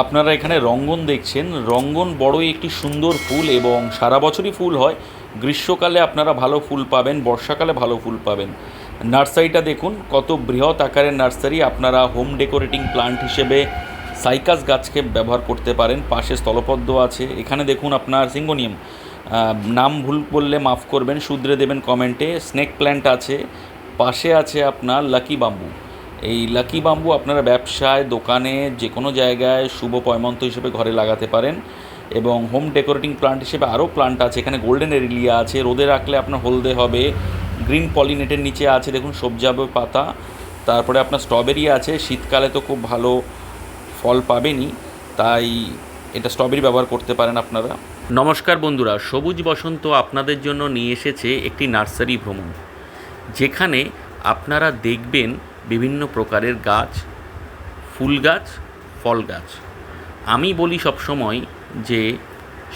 আপনারা এখানে রঙ্গন দেখছেন। রঙ্গন বড়ই একটি সুন্দর ফুল এবং সারা বছরই ফুল হয়। গ্রীষ্মকালে আপনারা ভালো ফুল পাবেন, বর্ষাকালে ভালো ফুল পাবেন। নার্সারিটা দেখুন, কত বৃহৎ আকারের নার্সারি। আপনারা হোম ডেকোরেটিং প্লান্ট হিসেবে সাইকাস গাছকে ব্যবহার করতে পারেন। পাশে স্থলপদ্ম আছে। এখানে দেখুন আপনার সিঙ্গোনিয়াম নাম ভুল বললে মাফ করবেন, শুধরে দেবেন কমেন্টে। স্নেক প্ল্যান্ট আছে। পাশে আছে আপনার লাকি বাম্বু। এই লাকি বাম্বু আপনারা ব্যবসায়, দোকানে যে কোনো জায়গায় শুভ পয়মন্ত হিসেবে ঘরে লাগাতে পারেন এবং হোম ডেকোরেটিং প্লান্ট হিসেবে আরও প্লান্ট আছে। এখানে গোল্ডেন এরিলিয়া আছে, রোদে রাখলে আপনার হলদে হবে গ্রিন পলিনেটের নিচে আছে, দেখুন সবজাবে পাতা। তারপরে আপনার স্ট্রবেরি আছে, শীতকালে তো খুব ভালো ফল পাবেনই, তাই এটা স্ট্রবেরি ব্যবহার করতে পারেন আপনারা। নমস্কার বন্ধুরা, সবুজ বসন্ত আপনাদের জন্য নিয়ে এসেছে একটি নার্সারি ভ্রমণ, যেখানে আপনারা দেখবেন বিভিন্ন প্রকারের গাছ, ফুল গাছ, ফল গাছ। আমি বলি সবসময় যে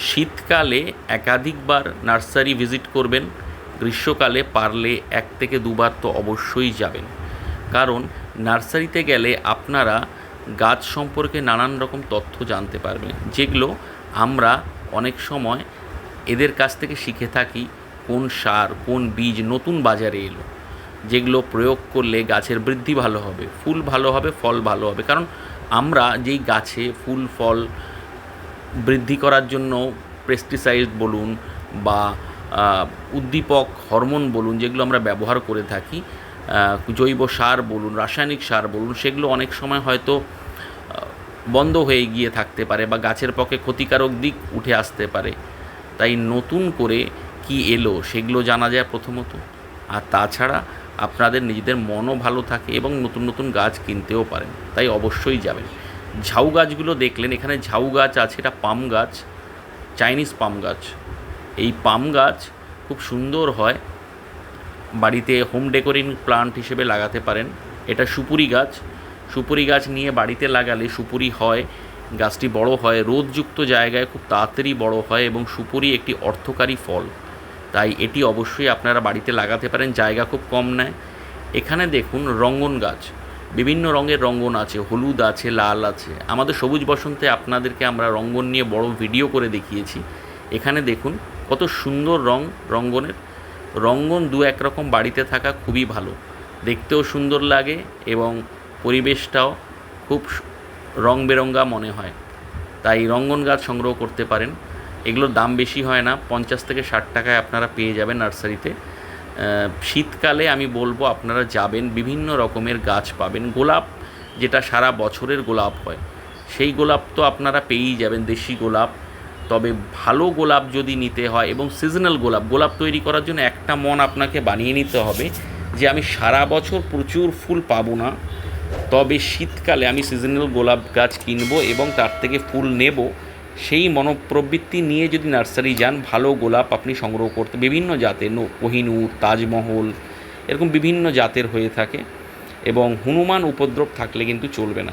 শীতকালে একাধিকবার নার্সারি ভিজিট করবেন, গ্রীষ্মকালে পারলে এক থেকে দুবার তো অবশ্যই যাবেন। কারণ নার্সারিতে গেলে আপনারা গাছ সম্পর্কে নানান রকম তথ্য জানতে পারবেন, যেগুলো আমরা অনেক সময় এদের কাছ থেকে শিখে থাকি, কোন সার, কোন বীজ নতুন বাজারে এলো। যেগুলো প্রয়োগ করলে গাছের বৃদ্ধি ভালো হবে, ফুল ভালো হবে, ফল ভালো হবে। কারণ আমরা যেই গাছে ফুল, ফল বৃদ্ধি করার জন্য পেস্টিসাইড বলুন বা উদ্দীপক, হরমোন বলুন যেগুলো আমরা ব্যবহার করে থাকি জৈব সার বলুন, রাসায়নিক সার বলুন, সেগুলো অনেক সময় হয়তো বন্ধ হয়ে গিয়ে থাকতে পারে বা গাছের পক্ষে ক্ষতিকারক দিক উঠে আসতে পারে। তাই নতুন করে কি এলো সেগুলো জানা যায় প্রথমত। আর তাছাড়া আপনাদের নিজেদের মনও ভালো থাকে এবং নতুন নতুন গাছ কিনতেও পারেন, তাই অবশ্যই যাবেন। ঝাউ গাছগুলো দেখলেন, এখানে ঝাউ গাছ আছে, এটা পাম গাছ, চাইনিজ পাম গাছ। এই পাম গাছ খুব সুন্দর হয়, বাড়িতে হোম ডেকোরিং প্লান্ট হিসেবে লাগাতে পারেন। এটা সুপুরি গাছ সুপুরি গাছ নিয়ে বাড়িতে লাগালে সুপুরি হয়, গাছটি বড় হয়, রোদযুক্ত জায়গায় খুব তাড়াতাড়ি বড় হয় এবং সুপুরি একটি অর্থকারী ফল। তাই এটি অবশ্যই আপনারা বাড়িতে লাগাতে পারেন, জায়গা খুব কম নেয়। এখানে দেখুন রঙ্গন গাছ, বিভিন্ন রঙের রঙ্গন আছে, হলুদ আছে, লাল আছে। আমাদের সবুজ বসন্তে আপনাদেরকে আমরা রঙ্গন নিয়ে বড় ভিডিও করে দেখিয়েছি। এখানে দেখুন কত সুন্দর রং রঙ্গনের। রঙ্গন দু এক রকম বাড়িতে থাকা খুবই ভালো। দেখতেও সুন্দর লাগে এবং পরিবেশটাও খুব রং বেরঙ্গা মনে হয়। তাই রঙ্গন গাছ সংগ্রহ করতে পারেন। এগুলোর দাম বেশি হয় না। পঞ্চাশ থেকে ষাট টাকায় আপনারা পেয়ে যাবেন নার্সারিতে। শীতকালে আমি বলব আপনারা যাবেন, বিভিন্ন রকমের গাছ পাবেন। গোলাপ, যেটা সারা বছরের গোলাপ হয়, সেই গোলাপ তো আপনারা পেয়েই যাবেন, দেশি গোলাপ। তবে ভালো গোলাপ যদি নিতে হয় এবং সিজনাল গোলাপ গোলাপ তৈরি করার জন্য একটা মন আপনাকে বানিয়ে নিতে হবে যে আমি সারা বছর প্রচুর ফুল পাবো না। তবে শীতকালে আমি সিজনাল গোলাপ গাছ কিনবো এবং তার থেকে ফুল নেব। সেই মনোপ্রবৃত্তি নিয়ে যদি নার্সারি যান, ভালো গোলাপ আপনি সংগ্রহ করতে, বিভিন্ন জাতের কোহিনূর, তাজমহল, এরকম বিভিন্ন জাতের হয়ে থাকে এবং হনুমান উপদ্রব থাকলে কিন্তু চলবে না।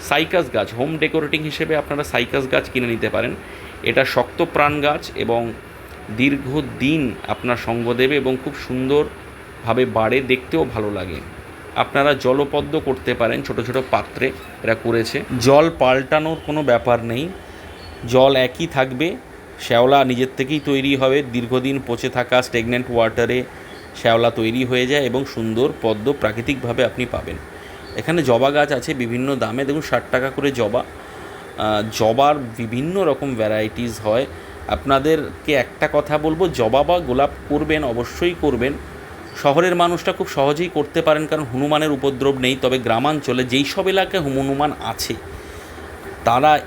সাইকাস গাছ, হোম ডেকোরেটিং হিসেবে আপনারা সাইকাস গাছ কিনে নিতে পারেন। এটা শক্ত প্রাণ গাছ এবং দীর্ঘদিন আপনার সঙ্গ দেবে এবং খুব সুন্দরভাবে বাড়ে, দেখতেও ভালো লাগে। আপনারা জলপদ্ম করতে পারেন, ছোট ছোট পাত্রে, এরা করেছে। জল পাল্টানোর কোনো ব্যাপার নেই। জল একই থাকবে, শ্যাওলা নিজের থেকেই তৈরি হবে, দীর্ঘদিন পচে থাকা স্টেগনেন্ট ওয়াটারে শ্যাওলা তৈরি হয়ে যায় এবং সুন্দর পদ্ম প্রাকৃতিকভাবে আপনি পাবেন। এখানে জবা গাছ আছে বিভিন্ন দামে, দেখুন ষাট টাকা করে জবা। জবার বিভিন্ন রকম ভ্যারাইটিস হয়। আপনাদেরকে একটা কথা বলব, জবা বা গোলাপ করবেন, অবশ্যই করবেন। শহরের মানুষটা খুব সহজেই করতে পারেন, কারণ হনুমানের উপদ্রব নেই, তবে গ্রামাঞ্চলে যেই সব এলাকায় হনুমান আছে, তারা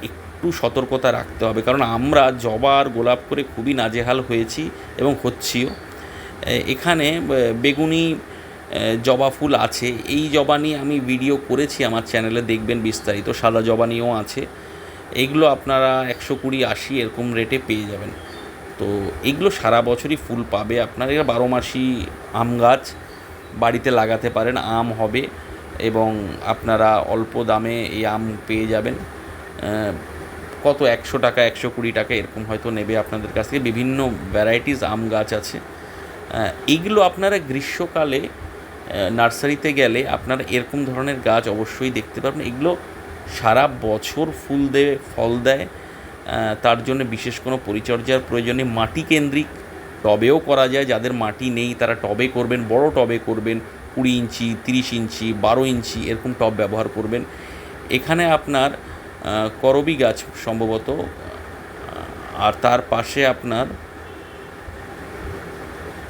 একটু সতর্কতা রাখতে হবে। কারণ আমরা জবা আর গোলাপ করে খুবই নাজেহাল হয়েছি এবং হচ্ছিও। এখানে বেগুনি জবা ফুল আছে। এই জবা নিয়ে আমি ভিডিও করেছি আমার চ্যানেলে, দেখবেন বিস্তারিত। সাদা জবা নিয়েও আছে। এইগুলো আপনারা একশো কুড়ি, আশি এরকম রেটে পেয়ে যাবেন। তো এগুলো সারা বছরই ফুল পাবে আপনারা। বারো মাসি আম গাছ বাড়িতে লাগাতে পারেন, আম হবে এবং আপনারা অল্প দামে এই আম পেয়ে যাবেন। কত? একশো টাকা, একশো কুড়ি টাকা এরকম হয়তো নেবে আপনাদের কাছ থেকে। বিভিন্ন ভ্যারাইটিস আম গাছ আছে। এইগুলো আপনারা গ্রীষ্মকালে নার্সারিতে গেলে আপনারা এরকম ধরনের গাছ অবশ্যই দেখতে পাবেন এগুলো সারা বছর ফুল দেয়, ফল দেয়। তার জন্য বিশেষ কোনো পরিচর্যার প্রয়োজনে মাটি কেন্দ্রিক টবেও করা যায়। যাদের মাটি নেই, তারা টবে করবেন, বড় টবে করবেন। কুড়ি ইঞ্চি, তিরিশ ইঞ্চি, বারো ইঞ্চি এরকম টব ব্যবহার করবেন। এখানে আপনার করবি গাছ সম্ভবত আর তার পাশে আপনার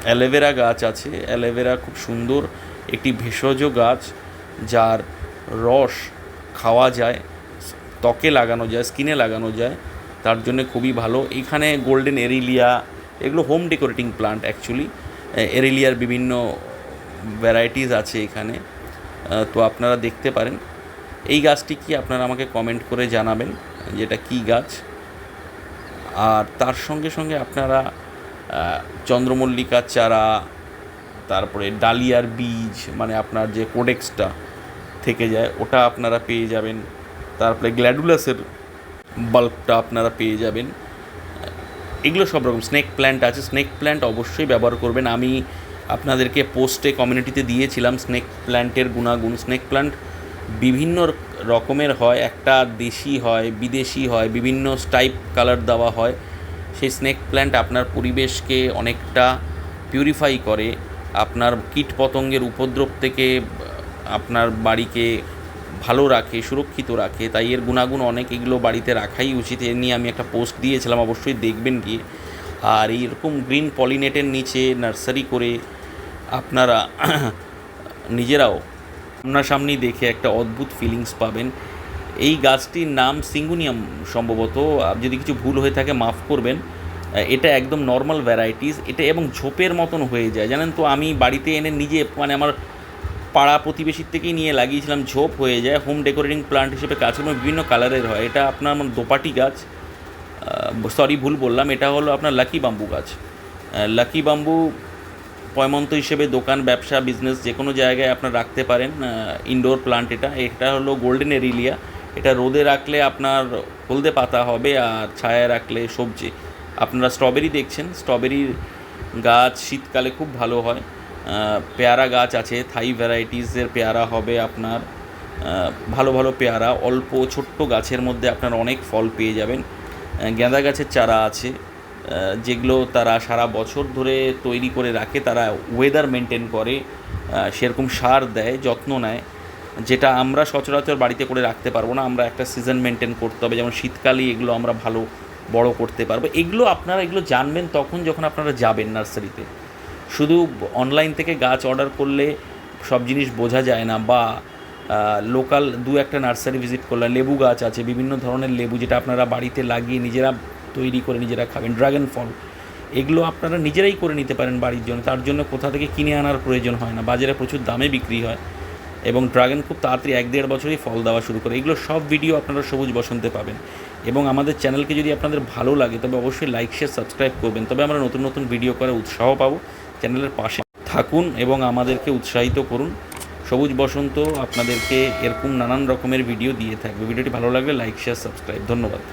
অ্যালোভেরা গাছ আছে। অ্যালোভেরা খুব সুন্দর একটি ভেষজ গাছ যার রস খাওয়া যায়, ত্বকে লাগানো যায়, স্কিনে লাগানো যায়, তার জন্য খুবই ভালো। এখানে গোল্ডেন এরিলিয়া, এগুলো হোম ডেকোরেটিং প্লান্ট অ্যাকচুয়ালি। এরিলিয়ার বিভিন্ন ভ্যারাইটিস আছে এখানে। তো আপনারা দেখতে পারেন। এই গাছটি কি আপনারা আমাকে কমেন্ট করে জানাবেন, যেটা কি গাছ? আর তার সঙ্গে সঙ্গে আপনারা চন্দ্রমল্লিকার চারা, তারপরে ডালিয়ার বীজ মানে আপনার যে কোডেক্সটা থেকে যায়, ওটা আপনারা পেয়ে যাবেন। তারপরে গ্ল্যাডুলাসের বাল্বটা আপনারা পেয়ে যাবেন। এগুলো সব রকম স্নেক প্ল্যান্ট আছে স্নেক প্ল্যান্ট অবশ্যই ব্যবহার করবেন। আমি আপনাদেরকে পোস্টে কমিউনিটিতে দিয়েছিলাম স্নেক প্ল্যান্টের গুণাগুণ স্নেক প্ল্যান্ট বিভিন্ন রকমের হয়, একটা দেশি হয়, বিদেশি হয়, বিভিন্ন স্টাইপ কালার দেওয়া হয়। সেই স্নেক প্ল্যান্ট আপনার পরিবেশকে অনেকটা পিউরিফাই করে, আপনার কীট পতঙ্গের উপদ্রব থেকে, আপনার বাড়িকে ভালো রাখে, সুরক্ষিত রাখে। তাই এর গুণাগুণ অনেক এগুলো বাড়িতে রাখাই উচিত। এ নিয়ে আমি একটা পোস্ট দিয়েছিলাম, অবশ্যই দেখবেন গিয়ে। আর এইরকম গ্রিন পলিনেটের নিচে নার্সারি করে আপনারা নিজেরাও সামনাসামনি দেখে একটা অদ্ভুত ফিলিংস পাবেন। এই গাছটির নাম সিঙ্গুনিয়াম সম্ভবত। যদি কিছু ভুল হয়ে থাকে, মাফ করবেন। এটা একদম নর্মাল ভ্যারাইটিস এটা এবং ঝোপের মতন হয়ে যায়। জানেন তো, আমি বাড়িতে এনে নিজে মানে আমার পাড়া প্রতিবেশীর থেকেই নিয়ে লাগিয়েছিলাম। ঝোপ হয়ে যায়। হোম ডেকোরেটিং প্লান্ট হিসেবে কাজ করে বিভিন্ন কালারের হয়। এটা আপনার আমার দোপাটি গাছ। সরি ভুল বললাম। এটা হলো আপনার লাকি বাম্বু গাছ। লাকি বাম্বু পয়মন্ত হিসেবে দোকান, ব্যবসা বিজনেস যে কোনো জায়গায় আপনার রাখতে পারেন ইনডোর প্লান্ট এটা। এটা হলো গোল্ডেন এরিলিয়া এটা রোদে রাখলে আপনার হলদে পাতা হবে আর ছায়ায় রাখলে সবজি। আপনারা স্ট্রবেরি দেখছেন স্ট্রবেরির গাছ শীতকালে খুব ভালো হয়। পেয়ারা গাছ আছে থাই ভ্যারাইটিসের পেয়ারা হবে আপনার। ভালো ভালো পেয়ারা, অল্প ছোট্ট গাছের মধ্যে আপনার অনেক ফল পেয়ে যাবেন। গাঁদা গাছের চারা আছে। যেগুলো তারা সারা বছর ধরে তৈরি করে রাখে, তারা ওয়েদার মেনটেন করে সেরকম সার দেয়, যত্ন নেয়, যেটা আমরা সচরাচর বাড়িতে করে রাখতে পারব না। আমরা একটা সিজন মেনটেন করতে হবে, যেমন শীতকালে এগুলো আমরা ভালো, বড় করতে পারব। এগুলো আপনারা, এগুলো জানবেন তখন যখন আপনারা যাবেন নার্সারিতে। শুধু অনলাইন থেকে গাছ অর্ডার করলে সব জিনিস বোঝা যায় না, বা লোকাল দু একটা নার্সারি ভিজিট করলে লেবু গাছ আছে, বিভিন্ন ধরনের লেবু যেটা আপনারা বাড়িতে লাগিয়ে নিজেরা তৈরি করে নিজেরা খাবেন ড্রাগন ফল এগুলো আপনারা নিজেরাই করে নিতে পারেন বাড়ির জন্য। তার জন্য কোথা থেকে কিনে আনার প্রয়োজন হয় না। বাজারে প্রচুর দামে বিক্রি হয় এবং ড্রাগন খুব তাড়াতাড়ি এক দেড় বছরেই ফল দেওয়া শুরু করে। এগুলো সব ভিডিও আপনারা সবুজ বসন্তে পাবেন। এবং আমাদের চ্যানেলকে যদি আপনাদের ভালো লাগে, তবে অবশ্যই লাইক শেয়ার সাবস্ক্রাইব করবেন। তবে আমরা নতুন নতুন ভিডিও করে উৎসাহ পাবো চ্যানেলের পাশে। থাকুন এবং আমাদেরকে উৎসাহিত করুন। সবুজ বসন্ত আপনাদেরকে এরকম নানান রকমের ভিডিও দিয়ে থাকবে। ভিডিওটি ভালো লাগলে লাইক শেয়ার সাবস্ক্রাইব ধন্যবাদ।